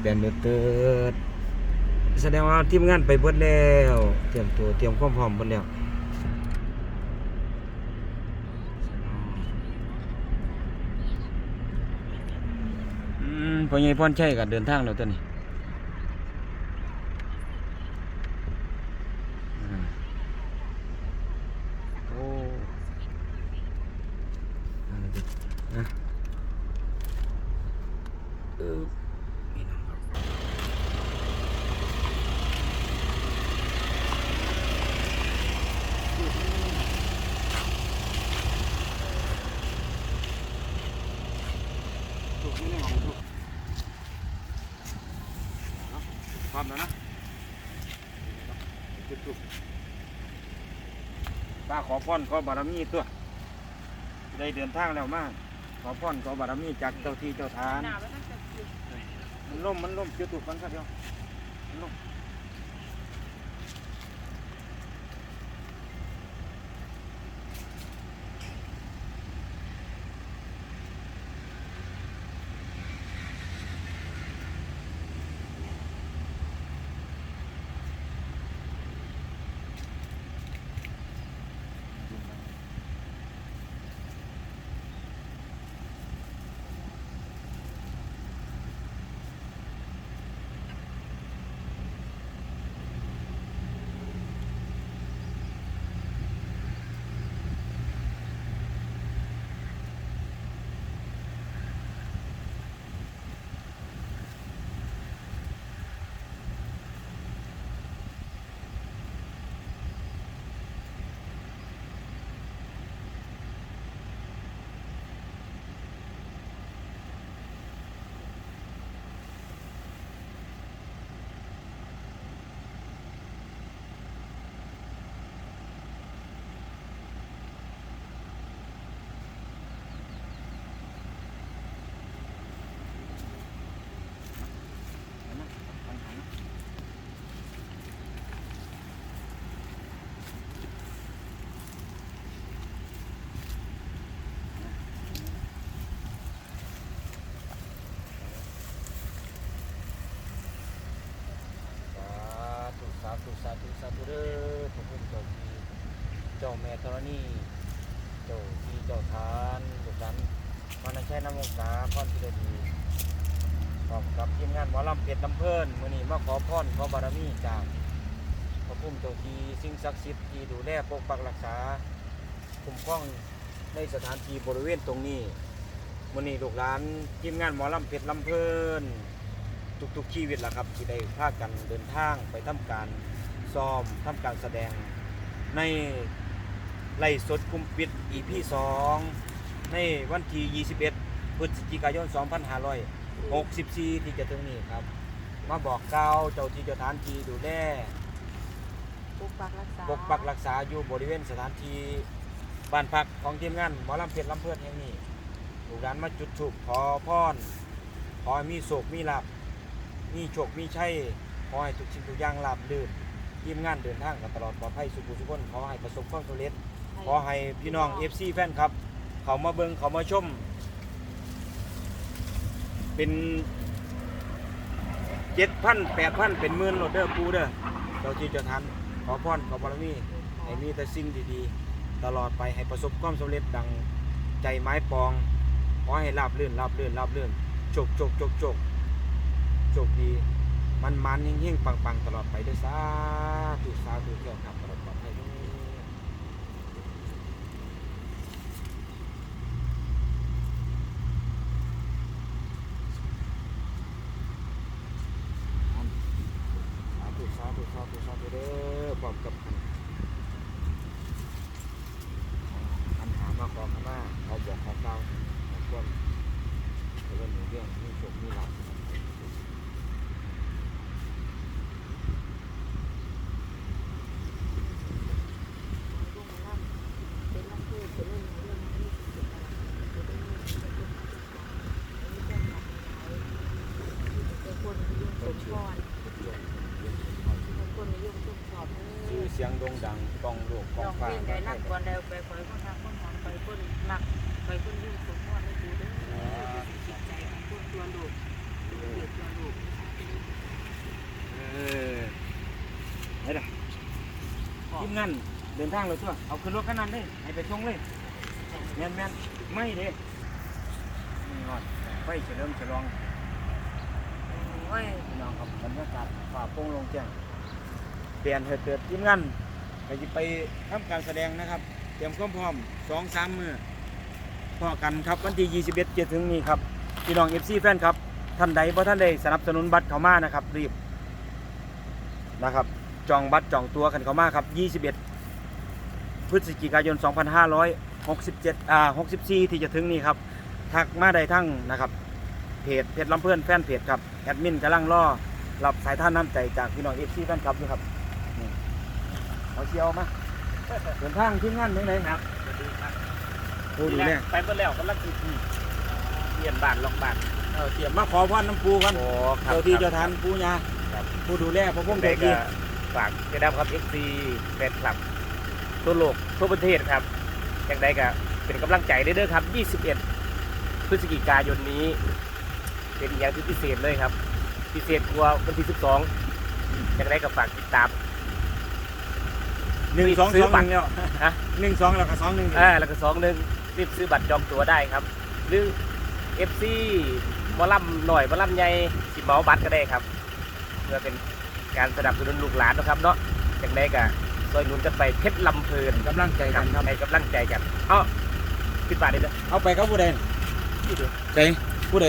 แบนเดือดเติดแสดงว่าทีมงานไปเบิดแล้ว เตรียมตัวเตรียมความพร้อมเบิดแล้วอืมพ่อใหญ่พอนชัยก็เดินทางแล้วตัวนี้อืมโอ้อ่าเดี๋ยวนะเออนี่นะครับ ถูกไม่ได้ของถูกพร้อมแล้วนะจุดจุดป้าขอพรขอบารมีตัว ได้เดินทางแล้วมาก ขอพรขอบารมีจากเจ้าที่เจ้าทานหนาไว้ตั้งแต่จุดมันล่มมันล่มจุดถูกกันครับเดียวมันล่มสา ธุสาธุสาธุเด้อพระคุณเจ้าที่เจ้าแม่ธรณีเจ้าที่เจ้าทานลูกหลานมันใช้น้ำมงษาพรพิรดีพร้อมกับทีมงานหมอลำเป็ดลำเพลินมื้อนี้มาขอพรขอบารมีจากพระพุ่มเจ้าที่สิ่งศักดิ์สิทธิ์ที่ดูแลปกปักรักษาคุ้มครองในสถานที่บริเวณตรงนี้มื้อนี้ลูกหลานทีมงานหมอลำเป็ดลำเพลินทุกๆชีวิตละครับที่ได้พากันเดินทางไปทำการ ซ้อมทำการแสดงในไล่สดกลุ่มปิด EP 2 ในวันที่ 21 พฤศจิกายน 2564 ที่จะถึงนี้ครับ มาบอกกล่าวเจ้าที่เจ้าทานที่ดูแลปกปักรักษาปกปักรักษาอยู่บริเวณสถานที่บ้านพักของทีมงานหมอลำเพชรลำเพื่อนแห่งนี้ลูกหลานมาจุดถูกขอพรขอให้มีโศกมีลาบมีโชคมีชัยขอให้ทุกสิ่งทุกอย่างราบรื่น ทีมงานเดินทางกันตลอดปลอดภัยสุขุสุขคนขอให้ประสบความสำเร็จขอให้พี่น้อง FC แฟนครับ เขามาเบิงเขามาชม เป็นเจ็ดพันแปดพันเป็นหมื่นโหลดเด้อปูเด้อเจ้าที่เจ้าทันขอพรขอบารมีให้มีแต่สิ่งดีๆ ตลอดไปให้ประสบความสำเร็จดังใจไม้ปอง ขอให้ราบรื่นราบรื่นราบรื่นโชคโชคโชคโชคโชคดี มันมันๆเฮงๆปังๆตลอดไปด้วยสาธุสาธุเกี่ยวกับตลอดปลอดภัยด้วยสาธุสาธุสาธุสาธุเด้อพร้อมกับปัญหามาขอขมาเขาบอกขอเกล่าวขอความเรื่องเรื่องมีโชคมีลาภ สียงด่งดังกองโลกกอลองไเพฟ้าลงได้รับก่อนได้ไปคอยคนทางคนทางไปคนมักไปคนยุ่งสมพรไห้ดูเด้อจิตใจของคนตัวลูกเกิดตัวลูกเออไหนล่ะทีมงานเดินทางเลยตัวเอาขึ้นรถขนาดนี้ให้ไปส่งเลยแมนแมนๆไม่เด้นี่ฮอดไฟเฉลิมฉลองไปยพี่น้องครับบรรยากาศฝ่าโปร่งโลงแจ้ง เปลี่ยนเหตุเกิดทีมงานไปสิไปทำการแสดงนะครับ เตรียมความพร้อมสองสามมือพอกันครับวันที่21จะถึงนี้ครับพี่น้อง FC แฟนครับท่านใดเพราะท่านใดสนับสนุนบัตรเขามานะครับ รีบนะครับ จองบัตรจองตัวกันเขามาครับ 21 พฤศจิกายน 2567อ่า64 ที่จะถึงนี้ครับทักมาได้ทั้งนะครับเพจเพจลำเพื่อนแฟนเพจครับแอดมินกำลังรอรับสายท่านน้ำใจจากพี่น้องเอฟซีแฟนคลับอยู่ครับ เอาเชียวมาเดินทางที่งานยังไงครับพูดดูเนี่ยไปเมื่อแล้วกำลังสิเปลี่ยนบ้านลองบ้านเออเตรียมมาขอพรน้ำปูกันโอ้เจ้าที่เจ้าทานปูญาผู้ดูแลพระพุ่มเด็เด็กกดีฝากจะได้ครับเอฟซีแฟนคลับทั่วโลกทั่วประเทศครับอย่างใดก็เป็นกำลังใจได้เด้อครับ 21 พฤศจิกายนนี้ เป็นอย่างที่พิเศษเลยครับ พิเศษกว่าวันที่ 12อย่างไรก็ฝากติดตาม หนึ่งสองซื้สอองหบันึ่ตรงแล้วฮะ หนึ่งสองแล้วก็สองหนึ่งอ่าแล้วก็สองหนึ่งรีบซื้อบัตรจองตั๋วได้ครับ หรือเอฟซีมอลำหน่อยมอลำใหญ่สิเหมาบัตรก็ได้ครับ เพื่อเป็นการสนับสนุนลูกหลานนะครับเนาะอย่างไรก็ซอยหนุนกันไปเพชรลำเพลินกำลังใจกันครับให้กำลังใจกันเอ้าขึ้นบาทเลยนะเอาไปกับผู้ใดนี่ดูใจผู้ใด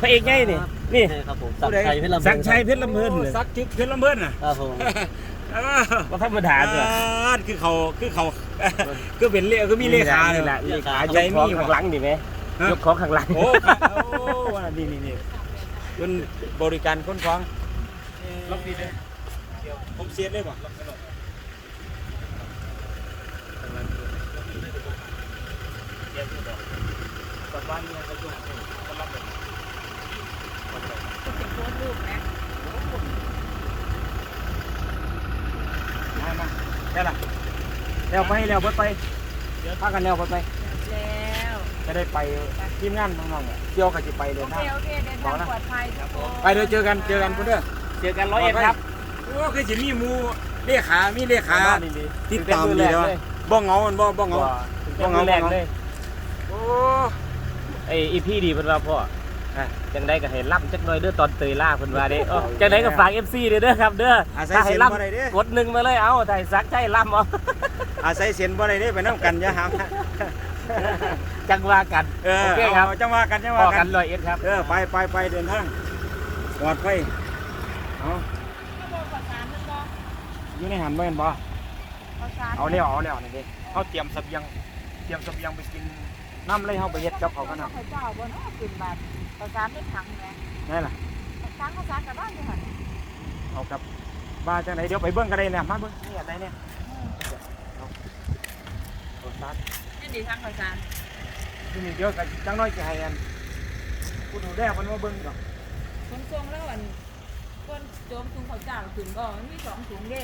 พระเอกใหญ่นี่นี่ ครับผมสักชัยเพชรลำสักชัยเพชรลำเพินสักชิดเพชรลำเพินน่ะ ครับผมเออ ก็ธรรมดาเถอะอ่าคือเขาคือเขาคือเป็นเลคือมีเลขานี่เลยแหละเลขาใหญ่ยกของมีข้างหลังนี่ไหมฮะยกของข้างหลังโอ้ครับโอ้ว่านี่นี่นี่เป็นบริการคนคล้องล็อกดีเลยผมเสียดเลยป่ะล็อกกระโดดตอนบ้านเนี่ยก็ยุ่งก็ล็อกเลย เป็นโพสต์รูปนะ มามาได้ละ แล้วไปแล้วไปไปพากันแล้วไปไป แล้วจะได้ไปทีมงานน้องๆเนี่ยเที่ยวกันจะไปเดิโอนเคทางโอเคเดินทางปลอดภัยทุกคนไปเดี๋ยวเจอกันเจอกันเพื่อนเด้อเจอกันร้อยเอ็ดครับโอ้คือสิมีหมูเลขา มีเลขานี่ดีติดตามดีเนาะบ้องเงามันบ้บ้องเงาต้องเอาแรงเลยโอ้ไออีพี่ดีเพิ่นว่าพ่อ อะจังได้ก็ให้ล่ำจักหน่อยเด้อตอนเตยล่าเพิ่นว่าเด้เอ้าจังได้ก็ฝาก FC เด้อเด้อครับเด้ออาศัยถ้าเสีให้ยนล่บ่ได้เด้ำกดหนึ่งมาเลยเอาถ้าให้ซักใจล่ำเอาอาศัยเสียนบ่ได้เด้ไปน้ำกันอย่าหามจังว่ากันเออโอเคครับาจังว่ากันจังพอว่ากักันนร้อยเอ็ดครับ เออไปไปไปเดินทางปลอดภัยเอาก็บอกภาษามันบอกอยู่ในหันบ่เห็นบ่ภาษาเอาแล้วเอาแล้วนี่เด้เฮาเตรียมเสบียงเตรียมเสบียงไปกินน้ำเลยเฮาไปเฮ็ดกับเขาวกันน่ะพระเจ้าบนขึ้นบาท ภาษาไม่ถังไงนั่นล่ะภาษาภาษากับบ้านอยู่หันเอากับว่าจังไหนเดี๋ยวไปเบิ่งกันได้แล้วมาเบิ่งนี่อะไรเนี่ยเอาซัดนี่ดีทางภาษาที่นี่เดี๋ยวกันจังน้อยจะให้อันผู้ดูแลมันมาเบิ่งดอกขนส่งแล้วอันก้นโจมถุงข้าวเจ้าถึงก็มันมีสองถุงเด้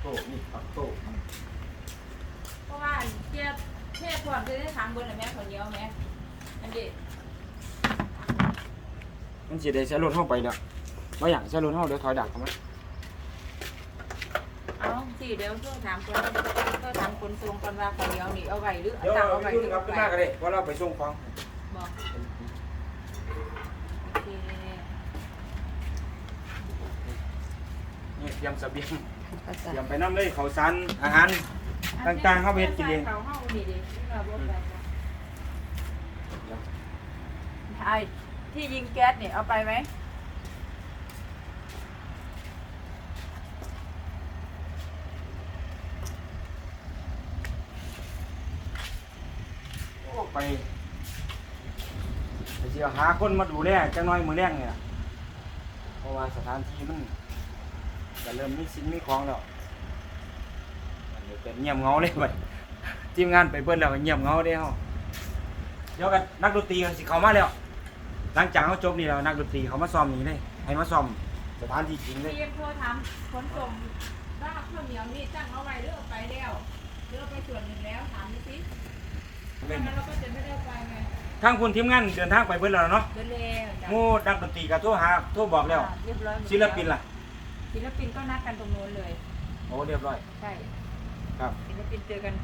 โตนี่ปักโตเพราะว่าเทียบเทียบพร้อมจะได้ทางบนแม่คนเดียวแม่ อันเด็ดมันสิได้ใช้รถเฮาไปเด้อบ่อยากใช้รถเฮาเดี๋ยวถอยดักเข้ามาเอาสิเดี๋ยวช่วงถามคนก็ถามคนส่งกันว่าคนเดียวนี่เอาไว้หรือเดี๋ยวตังเอาเอาไปไว้ขึ้หนรือครับเอาขึ้นไปมาก็ได้เพราะเราไปส่งของบอกโอเคนี่เตรียมเสบียงภาษาเตรียมไปน้ำเลยข้าวสารอาหารต่างๆเข้าไปเฮ็ดกินเอง เขาเข้านี่ดิที่เราบอกไป ใช่ที่ยิงแก๊สเนี่ยเอาไปไหมโอ้ไปไปสิหาคนมาดูแลจังน้อยมือแรงเนี่ยเพราะว่าสถานที่มันจะเริ่มมีสิ่งมีของแล้วอันนี้เป็นเงียบเงาเลยบัดทีมงานไปเบิ่นแล้วเงียบเงาเด้เฮาเดี๋ยวกันนักดนตรีสิเข้ามาแล้ว หลังจากเขาจบนี่แล้วนักดนตรีเขามาซ้อมนี่เลยให้มาซ้อมสถานที่จริงเลยทีมโทรทำขนส่งบ้าข้าวเหนียวนี่ตั้งเอาไว้เรื่องไปแล้วเรื่องไปส่วนหนึ่งแล้วถามดูสิไม่งั้นเราก็จะไม่ได้ไปไงทางคุณทีมงานเดินทางไปเบิ่นแล้วเนาะเดินเร็วจ้ะหมู่นักดนตรีก็โทรหาโทรบอกแล้ว เรียบร้อยหมดศิลปินล่ะ ศิลปินก็นัดกันตรงโน้นเลย โอ้เรียบร้อย ใช่ครับ ศิลปินเจอกัน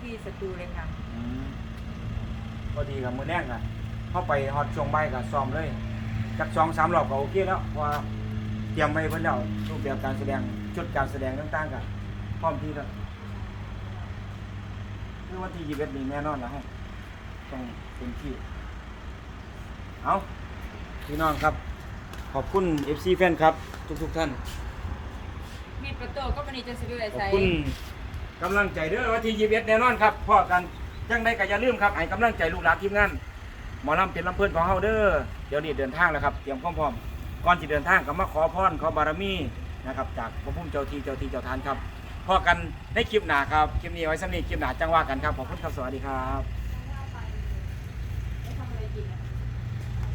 ที่สตูเลยค่ะอืมพอดีกับมือแรงกัน เข้าไปฮอดช่วงบ่ายกับซ้อมเลยจักสองสามรอบก็โอเคแล้วเพราะว่าเตรียมไว้เพิ่นแล้วรูปแบบการแสดงชุดการแสดงต่างๆกันพร้อมที่แล้วคือวันที่ยี่สิบเอ็ดนี่แน่นอนแล้วฮะต้องเป็นที่เอาพี่น้องครับ ขอบคุณ FC แฟนครับ ทุกๆท่าน มีประตูก็มันนี่จะสิบเอ็ดขอบใส่คุณกำลังใจเด้อวันที่ยี่สิบเอ็ดแน่นอนครับพ่อกันจังได้ก็อย่าลืมครับให้กำลังใจลูกหลานทีมงานห มอลำเป็นลำเพื่อนของเฮาเด้อเดี๋ยวนี้เดินทางแล้วครับเตรียมพร้อมๆก่อนจะเดินทางก็มาขอพรขอบารมีนะครับจากพระพุ่มเจ้าทีเจ้าทีเจ้าทานครับพอกันในคลิปหน้าครับคลิปนี้ไว้สำหรับคลิปหน้าจังว่ากันครับขอบคุณครับสวัสดีครับ